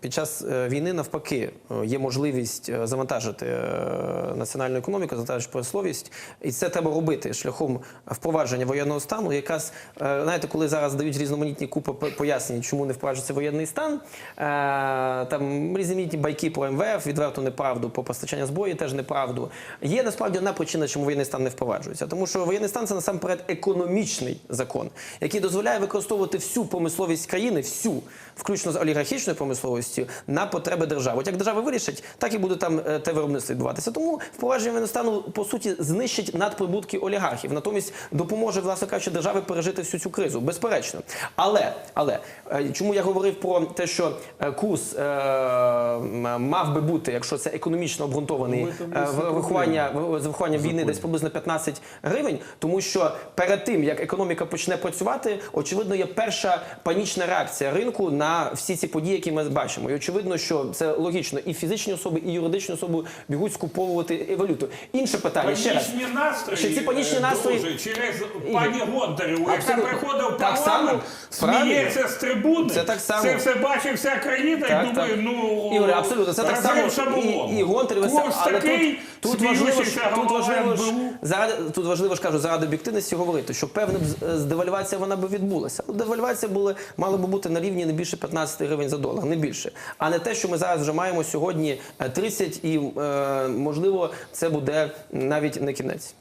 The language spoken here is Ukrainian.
Під час е, війни навпаки е, є можливість е, завантажити національну економіку, завантажити промисловість, і це треба робити шляхом впровадження воєнного стану. Якраз знаєте, коли зараз дають різноманітні купи пояснень, чому не впроваджується воєнний стан, там різноманітні байки про МВФ, відверту неправду по постачанню зброї, теж неправду. Є насправді одна причина, чому воєнний стан не впроваджується, тому що воєнний стан це насамперед економічний закон, який дозволяє використовувати всю промисловість країни, всю, включно з олігархічною промисловістю, на потреби держави. От як держава вирішить, так і буде там е, те виробництво відбуватися. Тому впровадження воєнного по суті знищить надприбутки олігархів, натомість допоможе, власне кажучи, державі пережити всю цю кризу. Безперечно. Але, але е, чому я говорив про те, що е, курс е, мав би бути, якщо це економічно обґрунтований е, виховання, виховання війни десь приблизно 15 гривень, тому що перед тим як економіка почне працювати, очевидно, є перша панічна реакція ринку на всі ці події, які ми бачимо. І очевидно, що це логічно, і фізичні особи, і юридичні особи бігуть скуповувати валюту. Інше питання ще раз. Панічні настрої, Що ці панічні е, настрої- друже, через пані Гонтареву, яка приходила в парламент, сміється з трибуни. Це так само. Це все бачить вся країна Так, і думає, так. ну... Ігор, абсолютно, це так само розрив і, і Гонтарєв, все. Курс але такий, тут, тут важливо, ж- тут важливо, ж, заради, тут важливо ж кажу, заради об'єктивності говорити, що певна девальвація вона би відбулася. Девальвація була, мала би бути на рівні не більше 15 гривень за долар, не більше. А не те, що ми зараз вже маємо сьогодні е, 30 і, е, можливо, це буде навіть не кінець.